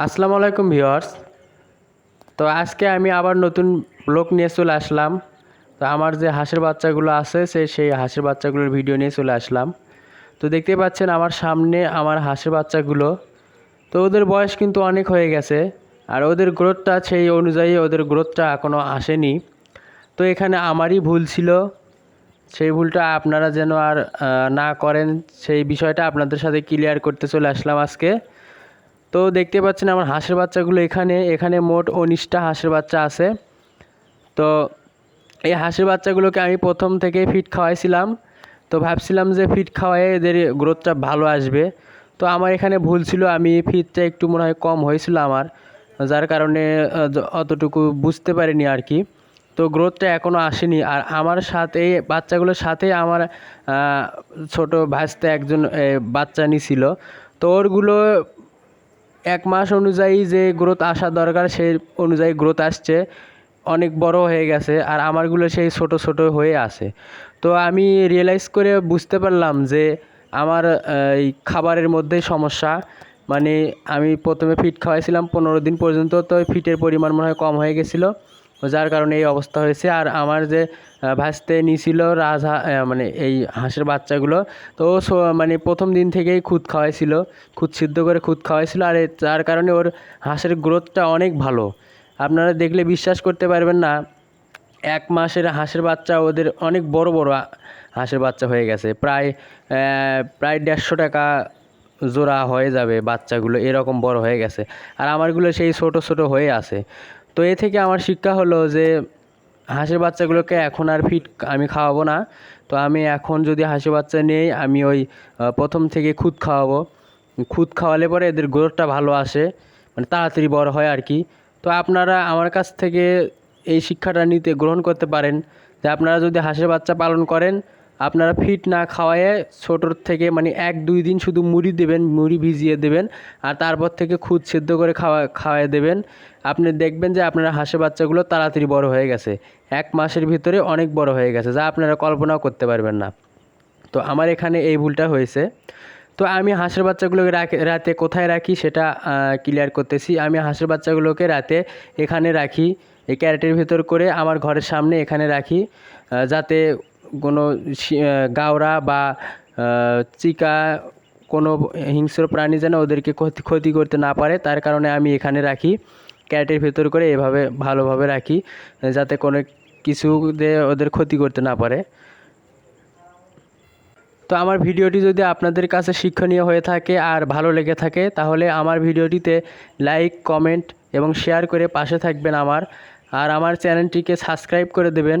আসসালামু আলাইকুম ভিউয়ার্স। তো আজকে আমি আবার নতুন ব্লগ নিয়ে চলে আসলাম। তো আমার যে হাঁসের বাচ্চাগুলো আছে, সে সেই হাঁসের বাচ্চাগুলোর ভিডিও নিয়ে চলে আসলাম। তো দেখতে পাচ্ছেন আমার সামনে আমার হাঁসের বাচ্চাগুলো। তো ওদের বয়স কিন্তু অনেক হয়ে গেছে আর ওদের গ্রোথটা সেই অনুযায়ী ওদের গ্রোথটা এখনও আসেনি। তো এখানে আমারই ভুল ছিল। সেই ভুলটা আপনারা যেন আর না করেন, সেই বিষয়টা আপনাদের সাথে ক্লিয়ার করতে চলে আসলাম আজকে। তো দেখতে পাচ্ছেন আমার হাঁসের বাচ্চাগুলো এখানে এখানে মোট উনিশটা হাঁসের বাচ্চা আছে। তো এই হাঁসের বাচ্চাগুলোকে আমি প্রথম থেকে ফিট খাওয়াইছিলাম। তো ভাবছিলাম যে ফিট খাওয়াই এদের গ্রোথটা ভালো আসবে। তো আমার এখানে ভুল ছিল, আমি ফিটটা একটু মনে হয় কম হয়েছিল আমার। যার কারণে অতটুকু বুঝতে পারিনি আর কি। তো গ্রোথটা এখনও আসেনি। আর আমার সাথে বাচ্চাগুলোর সাথে আমার ছোট ভাইস্তে একজন বাচ্চা নিছিল। তো ওরগুলো এক মাস অনুযায়ী যে গ্রোথ আসা দরকার, সেই অনুযায়ী গ্রোথ আসছে। অনেক বড় হয়ে গেছে আর আমারগুলো সেই ছোট ছোট হয়ে আছে। তো আমি রিয়েলাইজ করে বুঝতে পারলাম যে আমার এই খাবারের মধ্যেই সমস্যা। মানে আমি প্রথমে ফিট খাওয়াইছিলাম, পনেরো দিন পর্যন্ত তো ফিটের পরিমাণ মনে হয় কম হয়ে গেছিল। যার কারণে এই অবস্থা হয়েছে। আর আমার যে ভাসতে নিছিল রাজহা মানে এই হাঁসের বাচ্চাগুলো, তো মানে প্রথম দিন থেকেই খুদ খাওয়াইছিল, খুদ সিদ্ধ করে খুদ খাওয়াইছিল। আর যার কারণে ওর হাঁসের গ্রোথটা অনেক ভালো। আপনারা দেখলে বিশ্বাস করতে পারবেন না, এক মাসের হাঁসের বাচ্চা ওদের অনেক বড় বড় হাঁসের বাচ্চা হয়ে গেছে। প্রায় প্রায় দেড়শো টাকা জোড়া হয়ে যাবে বাচ্চাগুলো, এরকম বড় হয়ে গেছে। আর আমারগুলো সেই ছোট ছোট হয়ে আছে। তো এ থেকে আমার শিক্ষা হলো যে হাঁসের বাচ্চাগুলোকে এখন আর ফিট আমি খাওয়াবো না। তো আমি এখন যদি হাঁসের বাচ্চা নেই, আমি ওই প্রথম থেকে খুদ খাওয়াবো। খুদ খাওয়ালে পরে এদের গ্রোথটা ভালো আসে মানে তাড়াতাড়ি বড় হয় আর কি। তো আপনারা আমার কাছ থেকে এই শিক্ষাটা নিতে, গ্রহণ করতে পারেন যে আপনারা যদি হাঁসের বাচ্চা পালন করেন আপনারা ফিট না খাওয়ায়ে ছোটোর থেকে মানে এক, দুই দিন শুধু মুড়ি দেবেন, মুড়ি ভিজিয়ে দেবেন আর তারপর থেকে খুদ সেদ্ধ করে খাওয়া খাওয়াই দেবেন। আপনি দেখবেন যে আপনার হাঁসের বাচ্চাগুলো তাড়াতাড়ি বড় হয়ে গেছে। এক মাসের ভিতরে অনেক বড় হয়ে গেছে, যা আপনারা কল্পনাও করতে পারবেন না। তো আমার এখানে এই ভুলটা হয়েছে। তো আমি হাঁসের বাচ্চাগুলোকে রাতে কোথায় রাখি সেটা ক্লিয়ার করতেছি। আমি হাঁসের বাচ্চাগুলোকে রাতে এখানে রাখি। এই ক্যারেটের ভেতর করে আমার ঘরের সামনে এখানে রাখি যাতে কোনো গাওরা বা চিকা কোনো হিংস্র প্রাণী যেন ওদেরকে ক্ষতি করতে না পারে, তার কারণে আমি এখানে রাখি। ক্যারেটের ভেতর করে এভাবে ভালোভাবে রাখি, যাতে কোনো কিছু ওদের ক্ষতি করতে না পারে। তো আমার ভিডিওটি যদি আপনাদের কাছে শিক্ষণীয় হয়ে থাকে আর ভালো লেগে থাকে, তাহলে আমার ভিডিওটিতে লাইক, কমেন্ট এবং শেয়ার করে পাশে থাকবেন আমার। আর আমার চ্যানেলটিকে সাবস্ক্রাইব করে দেবেন।